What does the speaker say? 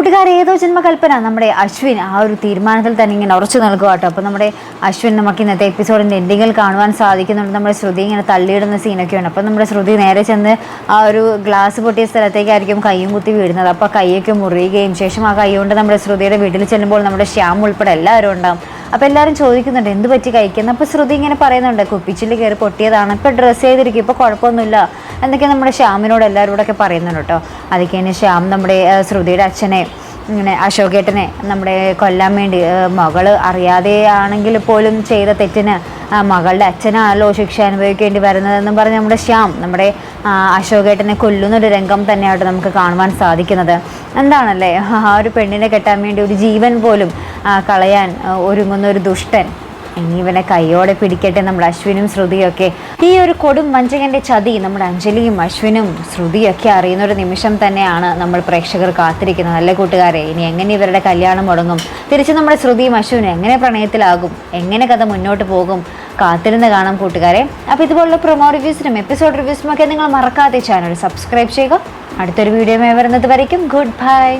കൂട്ടുകാരെ ഏതോ ജന്മകൽപ്പന? നമ്മുടെ അശ്വിൻ ആ ഒരു തീരുമാനത്തിൽ തന്നെ ഇങ്ങനെ ഉറച്ചു നൽകുക കേട്ടോ. അപ്പോൾ നമ്മുടെ അശ്വിൻ നമുക്ക് ഇന്നത്തെ എപ്പിസോഡിന്റെ എൻഡിങ്ങിൽ കാണുവാൻ സാധിക്കുന്നുണ്ട്. നമ്മുടെ ശ്രുതി ഇങ്ങനെ തള്ളിയിടുന്ന സീനൊക്കെയാണ് അപ്പോൾ നമ്മുടെ ശ്രുതി നേരെ ചെന്ന് ആ ഒരു ഗ്ലാസ് പൊട്ടിയ സ്ഥലത്തേക്കായിരിക്കും കയ്യും കുത്തി വീഴുന്നത്. അപ്പോൾ കൈയൊക്കെ മുറിയുകയും ശേഷം ആ കൈ കൊണ്ട് നമ്മുടെ ശ്രുതിയുടെ വീട്ടിൽ ചെല്ലുമ്പോൾ നമ്മുടെ ശ്യാം ഉൾപ്പെടെ എല്ലാവരും ഉണ്ടാകും അപ്പോൾ എല്ലാവരും ചോദിക്കുന്നുണ്ട് എന്ത് പറ്റി കഴിക്കുന്നത് അപ്പോൾ ശ്രുതി ഇങ്ങനെ പറയുന്നുണ്ട് കുപ്പിച്ചിൽ കയറി പൊട്ടിയതാണ്. ഇപ്പോൾ ഡ്രസ്സ് ചെയ്തിരിക്കും. ഇപ്പോൾ കുഴപ്പമൊന്നുമില്ല. എന്നൊക്കെ നമ്മുടെ ശ്യാമിനോട് എല്ലാവരോടൊക്കെ പറയുന്നുണ്ട് കേട്ടോ. അതൊക്കെ തന്നെ ശ്യാം നമ്മുടെ ശ്രുതിയുടെ അച്ഛനെ ഇങ്ങനെ അശോകേട്ടനെ നമ്മുടെ കൊല്ലാൻ വേണ്ടി മകൾ അറിയാതെ ആണെങ്കിൽ പോലും ചെയ്ത തെറ്റിന് മകളുടെ അച്ഛനാണല്ലോ ശിക്ഷ അനുഭവിക്കേണ്ടി വരുന്നതെന്നും പറഞ്ഞ് നമ്മുടെ ശ്യാം നമ്മുടെ അശോകേട്ടനെ കൊല്ലുന്നൊരു രംഗം തന്നെയായിട്ട് നമുക്ക് കാണുവാൻ സാധിക്കുന്നത്. എന്താണല്ലേ? ആ ഒരു പെണ്ണിനെ കെട്ടാൻ വേണ്ടി ഒരു ജീവൻ പോലും കളയാൻ ഒരുങ്ങുന്ന ഒരു ദുഷ്ടൻ. ഇനി ഇവനെ കൈയോടെ പിടിക്കട്ടെ നമ്മുടെ അശ്വിനും ശ്രുതിയൊക്കെ. ഈ ഒരു കൊടും വഞ്ചകന്റെ ചതി നമ്മുടെ അഞ്ജലിയും അശ്വിനും ശ്രുതിയൊക്കെ അറിയുന്ന ഒരു നിമിഷം തന്നെയാണ് നമ്മൾ പ്രേക്ഷകർ കാത്തിരിക്കുന്നത്. നല്ല കൂട്ടുകാരെ? ഇനി എങ്ങനെ ഇവരുടെ കല്യാണം മുടങ്ങും? തിരിച്ച് നമ്മുടെ ശ്രുതിയും അശ്വിനും എങ്ങനെ പ്രണയത്തിലാകും? എങ്ങനെ കഥ മുന്നോട്ട് പോകും? കാത്തിരുന്ന് കാണാം കൂട്ടുകാരെ. അപ്പോൾ ഇതുപോലുള്ള പ്രൊമോ റിവ്യൂസിനും എപ്പിസോഡ് റിവ്യൂസിനും ഒക്കെ നിങ്ങൾ മറക്കാതെ ചാനൽ സബ്സ്ക്രൈബ് ചെയ്യുക. അടുത്തൊരു വീഡിയോ വരുന്നത് വരയ്ക്കും. Good bye